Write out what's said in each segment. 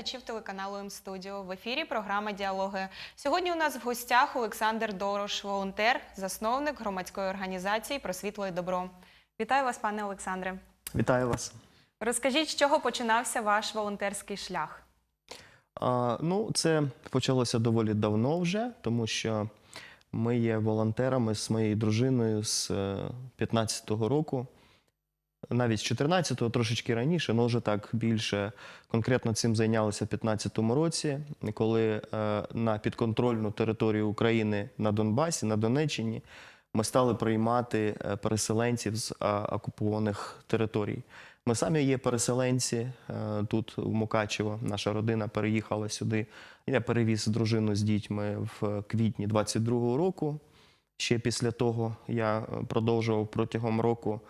Глядачів телеканалу М-студіо. В ефірі програма Діалоги. Сьогодні у нас в гостях Олександр Дорош, волонтер, засновник громадської організації про світло і добро. Вітаю вас, пане Олександре. Вітаю вас. Розкажіть, з чого починався ваш волонтерський шлях? А, ну, це почалося доволі давно вже, тому що ми є волонтерами з моєю дружиною з 15-го року, навіть з 14-го, трошечки раніше, але вже так більше конкретно цим зайнялися в 15-му році, коли е, на підконтрольну територію України на Донбасі, на Донеччині, ми стали приймати е, переселенців з е, окупованих територій. Ми самі є переселенці тут, у Мукачево. Наша родина переїхала сюди. Я перевіз дружину з дітьми в квітні 22-го року. Ще після того я продовжував протягом року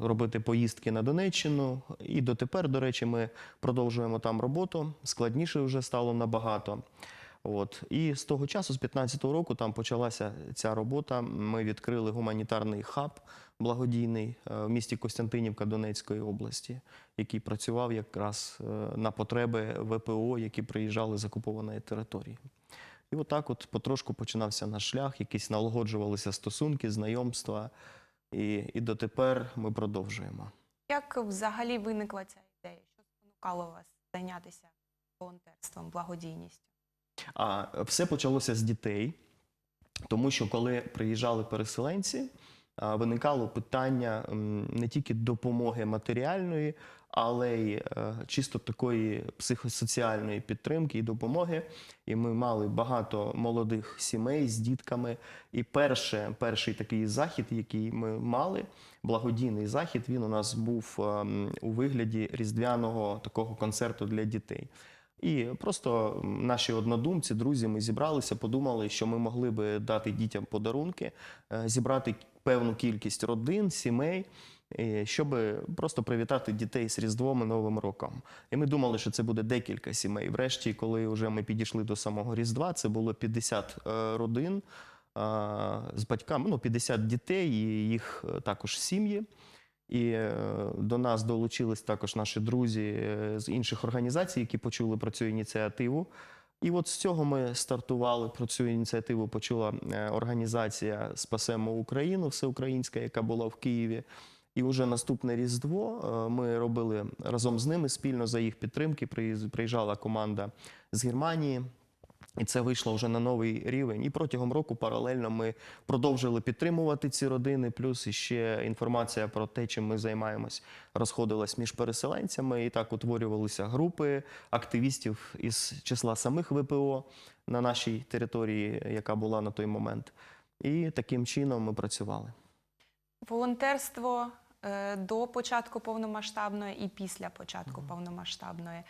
робити поїздки на Донеччину. І дотепер, до речі, ми продовжуємо там роботу. Складніше вже стало набагато. От. І з того часу, з 15-го року, там почалася ця робота. Ми відкрили гуманітарний хаб благодійний е, в місті Костянтинівка Донецької області, який працював якраз е, на потреби ВПО, які приїжджали з окупованої території. І отак от потрошку починався наш шлях, якісь налагоджувалися стосунки, знайомства. І, і дотепер ми продовжуємо. Як взагалі виникла ця ідея? Що спонукало вас зайнятися волонтерством, благодійністю? А все почалося з дітей, тому що коли приїжджали переселенці, виникало питання не тільки допомоги матеріальної, але й е, чисто такої психосоціальної підтримки і допомоги. І ми мали багато молодих сімей з дітками. І перше, перший такий захід, який ми мали, благодійний захід, він у нас був ем, у вигляді різдвяного такого концерту для дітей. І просто наші однодумці, друзі, ми зібралися, подумали, що ми могли би дати дітям подарунки, е, зібрати певну кількість родин, сімей, е, щоб просто привітати дітей з Різдвом і Новим роком. І ми думали, що це буде декілька сімей. Врешті, коли вже ми підійшли до самого Різдва, це було 50 е, родин з батьками, ну 50 дітей і їх також сім'ї. І е, до нас долучились також наші друзі е, з інших організацій, які почули про цю ініціативу. І от з цього ми стартували про цю ініціативу. Почула е, організація Спасемо Україну, всеукраїнська, яка була в Києві. І вже наступне Різдво ми робили разом з ними спільно за їх підтримки. Приїжджала команда з Германії. І це вийшло вже на новий рівень. І протягом року паралельно ми продовжили підтримувати ці родини. Плюс іще інформація про те, чим ми займаємось, розходилась між переселенцями. І так утворювалися групи активістів із числа самих ВПО на нашій території, яка була на той момент. І таким чином ми працювали. Волонтерство до початку повномасштабної і після початку повномасштабної.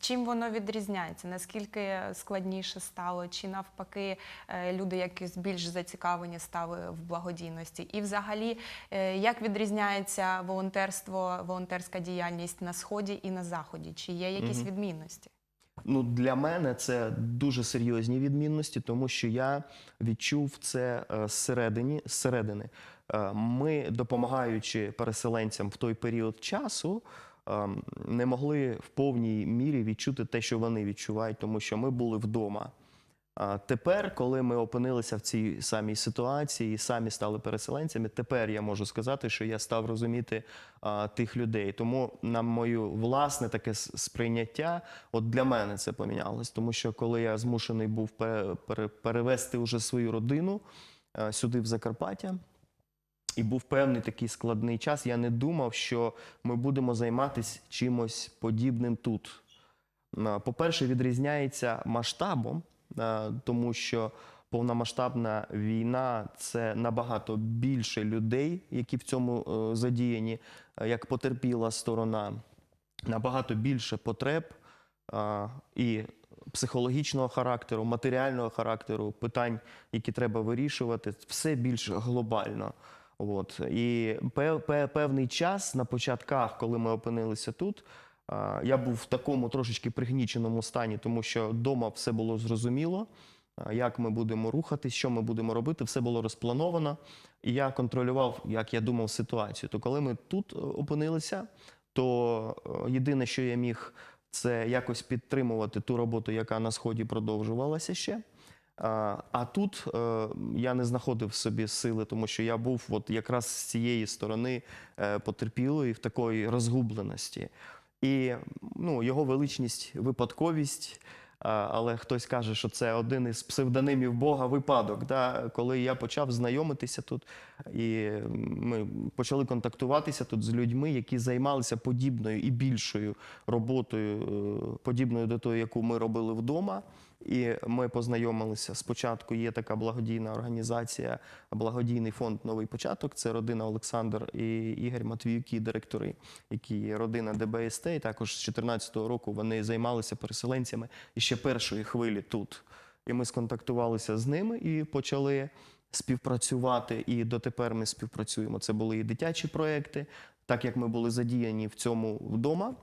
Чим воно відрізняється? Наскільки складніше стало? Чи навпаки е, люди якісь більш зацікавлені стали в благодійності? І взагалі, е, як відрізняється волонтерство, волонтерська діяльність на сході і на заході? Чи є якісь відмінності? Ну, для мене це дуже серйозні відмінності, тому що я відчув це е, зсередині, зсередини. Е, Ми, допомагаючи переселенцям в той період часу, ем, не могли в повній мірі відчути те, що вони відчувають, тому що ми були вдома. А тепер, коли ми опинилися в цій самій ситуації і самі стали переселенцями, тепер я можу сказати, що я став розуміти а, тих людей. Тому на мою власне таке сприйняття, от для мене це помінялось. Тому що коли я змушений був пере- перевести уже свою родину а, сюди, в Закарпаття. І був певний такий складний час. Я не думав, що ми будемо займатися чимось подібним тут. По-перше, відрізняється масштабом, тому що повномасштабна війна це набагато більше людей, які в цьому е, задіяні, е, як потерпіла сторона, набагато більше потреб і психологічного характеру, матеріального характеру, питань, які треба вирішувати, все більш глобально. От. І певний час на початках, коли ми опинилися тут, я був в такому трошечки пригніченому стані, тому що вдома все було зрозуміло, як ми будемо рухатись, що ми будемо робити, все було розплановано. І я контролював, як я думав, ситуацію. То коли ми тут е, опинилися, то е, єдине, що я міг це якось підтримувати ту роботу, яка на сході продовжувалася ще. А, тут е, я не знаходив собі сили, тому що я був от якраз з цієї сторони е, потерпілої в такої розгубленості. І ну, його величність, випадковість. Але хтось каже, що це один із псевдонимів Бога випадок. Да? Коли я почав знайомитися тут, і ми почали контактуватися тут з людьми, які займалися подібною і більшою роботою, е, подібною до тої, яку ми робили вдома. І ми познайомилися. Спочатку є така благодійна організація, благодійний фонд Новий початок. Це родина Олександр і Ігор Матвіюки, директори, які є родина ДБСТ. І також з 2014 року вони займалися переселенцями і ще першої хвилі тут. І ми сконтактувалися з ними і почали співпрацювати. І дотепер ми співпрацюємо. Це були і дитячі проекти, так як ми були задіяні в цьому вдома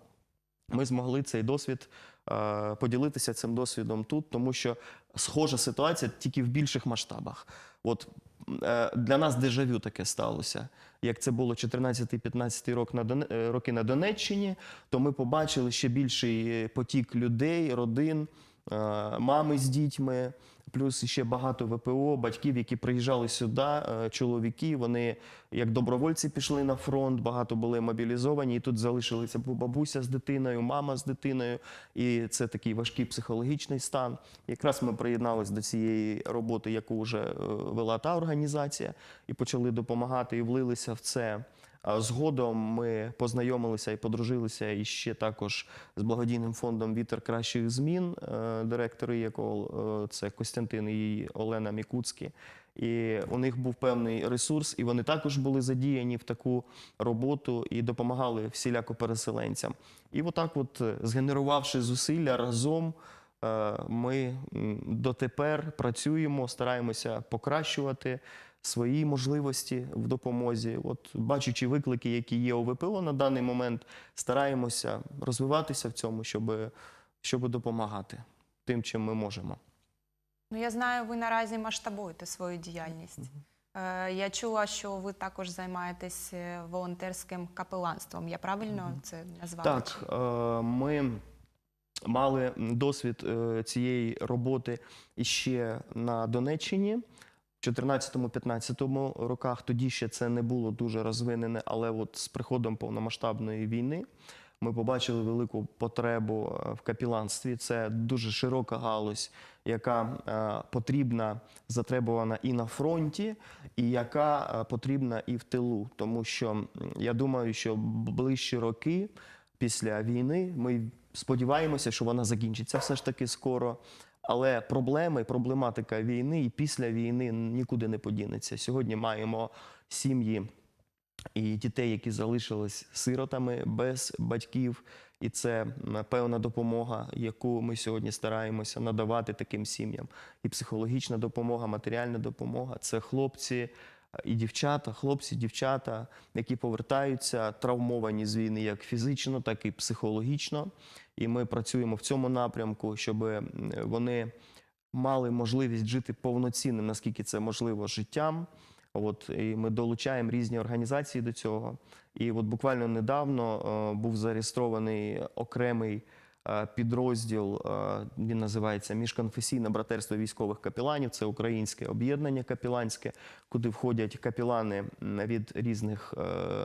ми змогли цей досвід е, поділитися цим досвідом тут, тому що схожа ситуація тільки в більших масштабах. От е, для нас дежавю таке сталося. Як це було 14-15 рок на е, роки на Донеччині, то ми побачили ще більший потік людей, родин, мами з дітьми. Плюс ще багато ВПО, батьків, які приїжджали сюди, е, чоловіки. Вони як добровольці пішли на фронт, багато були мобілізовані, і тут залишилися бабуся з дитиною, мама з дитиною. І це такий важкий психологічний стан. Якраз ми приєдналися до цієї роботи, яку вже е, вела та організація, і почали допомагати і влилися в це. Згодом ми познайомилися і подружилися і ще також з благодійним фондом Вітер кращих змін, е, директори якого е, це Костянтин і Олена Мікуцькі. І у них був певний ресурс, і вони також були задіяні в таку роботу і допомагали всіляко переселенцям. І отак, от, е, згенерувавши зусилля разом, ми дотепер працюємо, стараємося покращувати свої можливості в допомозі. От, бачачи виклики, які є у ВПО на даний момент, стараємося розвиватися в цьому, щоб, щоб допомагати тим, чим ми можемо. Ну, я знаю, ви наразі масштабуєте свою діяльність. Е, Я чула, що ви також займаєтесь е, волонтерським капеланством. Я правильно це назвала? Так, е, ми мали досвід цієї роботи іще на Донеччині. В 14-15 роках тоді ще це не було дуже розвинене, але от з приходом повномасштабної війни ми побачили велику потребу е, в капіланстві. Це дуже широка галузь, яка е, потрібна, затребувана і на фронті, і яка е, потрібна і в тилу. Тому що я думаю, що ближчі роки після війни ми сподіваємося, що вона закінчиться все ж таки скоро. Але проблеми, проблематика війни і після війни нікуди не подінеться. Сьогодні маємо сім'ї і дітей, які залишились сиротами без батьків. І це певна допомога, яку ми сьогодні стараємося надавати таким сім'ям. І психологічна допомога, матеріальна допомога це хлопці і дівчата, хлопці, дівчата, які повертаються травмовані з війни як фізично, так і психологічно. І ми працюємо в цьому напрямку, щоб вони мали можливість жити повноцінним, наскільки це можливо, життям. От і ми долучаємо різні організації до цього. І от буквально недавно е, був зареєстрований окремий підрозділ. е, він називається Міжконфесійне братерство військових капіланів. Це українське об'єднання капіланське, куди входять капілани від різних е,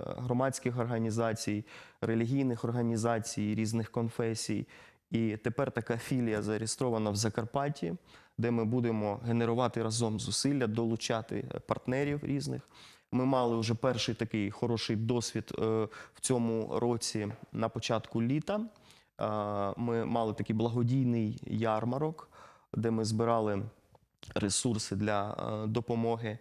громадських організацій, релігійних організацій, різних конфесій. І тепер така філія зареєстрована в Закарпатті, де ми будемо генерувати разом зусилля, долучати е, партнерів різних. Ми мали вже перший такий хороший досвід е, в цьому році на початку літа. Ми мали такий благодійний ярмарок, де ми збирали ресурси для е, допомоги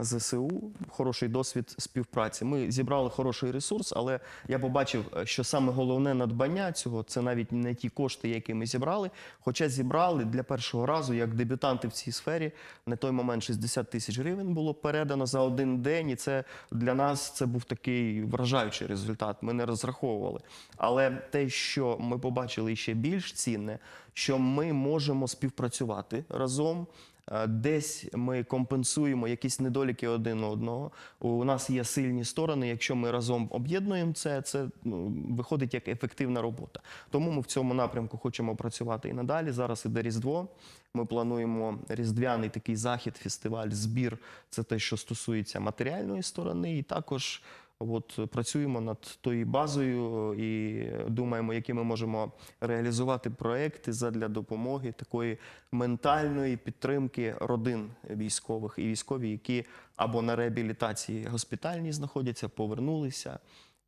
ЗСУ. Хороший досвід співпраці. Ми зібрали хороший ресурс, але я побачив, е, що саме головне надбання цього це навіть не ті кошти, які ми зібрали. Хоча зібрали для першого разу, як дебютанти в цій сфері, на той момент 60 тисяч гривень було передано за один день, і це для нас це був такий вражаючий результат. Ми не розраховували. Але те, що ми побачили ще більш цінне, що ми можемо співпрацювати разом. Е, Десь ми компенсуємо якісь недоліки один одного. У нас є сильні сторони. Якщо ми разом об'єднуємо це, це ну, виходить як ефективна робота. Тому ми в цьому напрямку хочемо працювати і надалі. Зараз іде Різдво. Ми плануємо різдвяний такий захід, фестиваль, збір. Це те, що стосується матеріальної сторони, і також. От працюємо над тою базою і думаємо, які ми можемо реалізувати проекти задля допомоги такої ментальної підтримки родин військових і військові, які або на реабілітації госпітальній знаходяться, повернулися.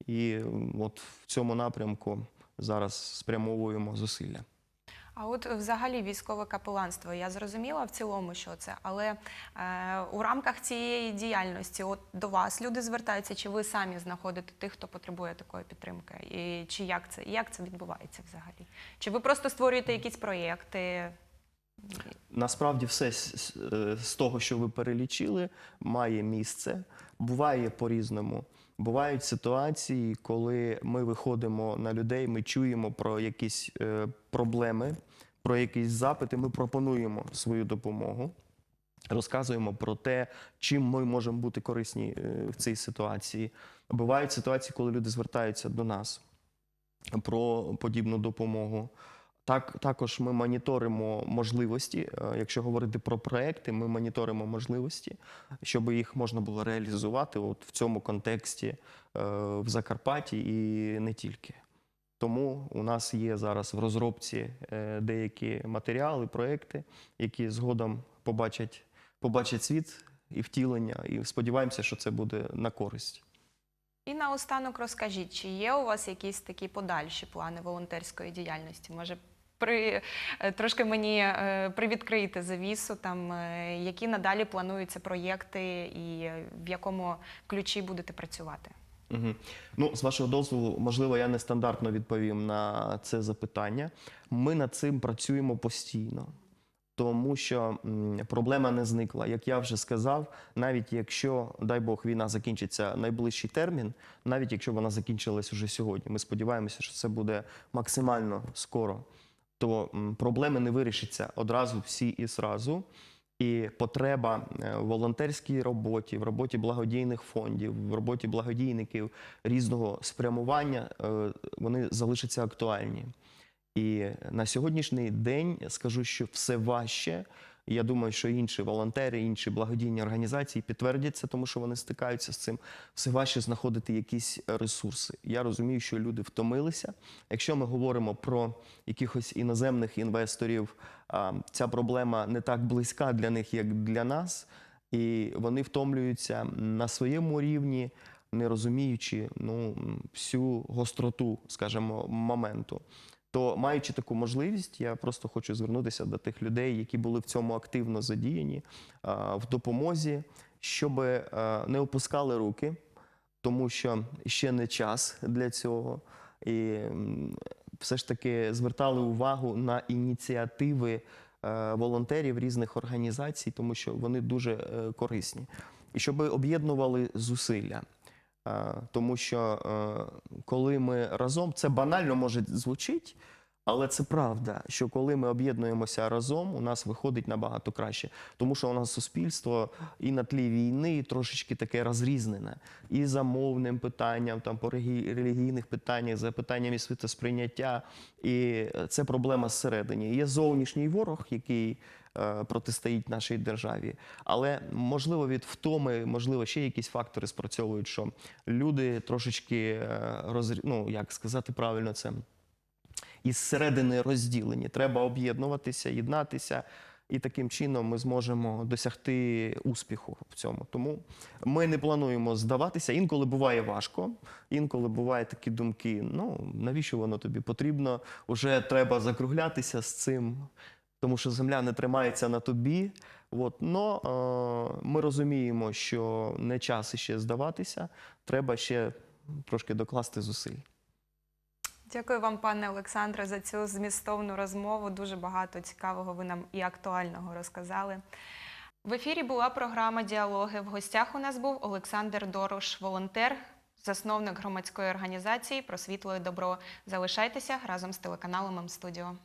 І от в цьому напрямку зараз спрямовуємо зусилля. А от взагалі військове капеланство, я зрозуміла в цілому, що це, але е, у рамках цієї діяльності, от до вас люди звертаються, чи ви самі знаходите тих, хто потребує такої підтримки, і чи як це як це відбувається взагалі? Чи ви просто створюєте якісь проєкти? Насправді, все з, е, того, що ви перелічили, має місце. Буває по-різному. Бувають ситуації, коли ми виходимо на людей, ми чуємо про якісь е, проблеми, про якісь запити. Ми пропонуємо свою допомогу, розказуємо про те, чим ми можемо бути корисні е, в цій ситуації. Бувають ситуації, коли люди звертаються до нас про подібну допомогу. Так, також ми моніторимо можливості. Е, Якщо говорити про проекти, ми моніторимо можливості, щоб їх можна було реалізувати от в цьому контексті е, в Закарпатті і не тільки. Тому у нас є зараз в розробці е, деякі матеріали, проекти, які згодом побачать, побачать світ і втілення, і сподіваємося, що це буде на користь. І наостанок розкажіть, чи є у вас якісь такі подальші плани волонтерської діяльності? Може, при е, трошки мені е, привідкрити завісу, там е, які надалі плануються проєкти і в якому ключі будете працювати? Угу. Ну, з вашого дозволу, можливо, я нестандартно відповім на це запитання. Ми над цим працюємо постійно, тому що проблема не зникла. Як я вже сказав, навіть якщо, дай Бог, війна закінчиться найближчий термін, навіть якщо вона закінчилась уже сьогодні, ми сподіваємося, що це буде максимально скоро, то проблеми не вирішаться одразу всі і зразу. І потреба е, в волонтерській роботі, в роботі благодійних фондів, в роботі благодійників різного спрямування, е, вони залишаться актуальні. І на сьогоднішній день скажу, що все важче. Я думаю, що інші волонтери, інші благодійні організації підтвердять це, тому що вони стикаються з цим. Все важче знаходити якісь ресурси. Я розумію, що люди втомилися. Якщо ми говоримо про якихось іноземних інвесторів, ця проблема не так близька для них, як для нас, і вони втомлюються на своєму рівні, не розуміючи ну, всю гостроту, скажімо, моменту. То маючи таку можливість, я просто хочу звернутися до тих людей, які були в цьому активно задіяні в допомозі, щоб не опускали руки, тому що ще не час для цього. І все ж таки звертали увагу на ініціативи е, волонтерів різних організацій, тому що вони дуже е, корисні. І щоб об'єднували зусилля. Е, Тому що е, коли ми разом, це банально може звучити, але це правда, що коли ми об'єднуємося разом, у нас виходить набагато краще. Тому що у нас суспільство і на тлі війни трошечки таке розрізнене. І за мовним питанням, там по релігійних питаннях, за питаннями світосприйняття. І це проблема зсередині. Є зовнішній ворог, який е, протистоїть нашій державі. Але можливо від втоми, можливо, ще якісь фактори спрацьовують, що люди трошечки е, розрі... ну, як сказати правильно це із середини розділені. Треба об'єднуватися, єднатися. І таким чином ми зможемо досягти успіху в цьому. Тому ми не плануємо здаватися. Інколи буває важко, інколи бувають такі думки: ну навіщо воно тобі потрібно? Уже треба закруглятися з цим, тому що земля не тримається на тобі. От, но е, ми розуміємо, що не час іще здаватися, треба ще трошки докласти зусиль. Дякую вам, пане Олександре, за цю змістовну розмову. Дуже багато цікавого ви нам і актуального розказали. В ефірі була програма Діалоги. В гостях у нас був Олександр Дорош, волонтер, засновник громадської організації про світло і добро. Залишайтеся разом з телеканалом М-студіо.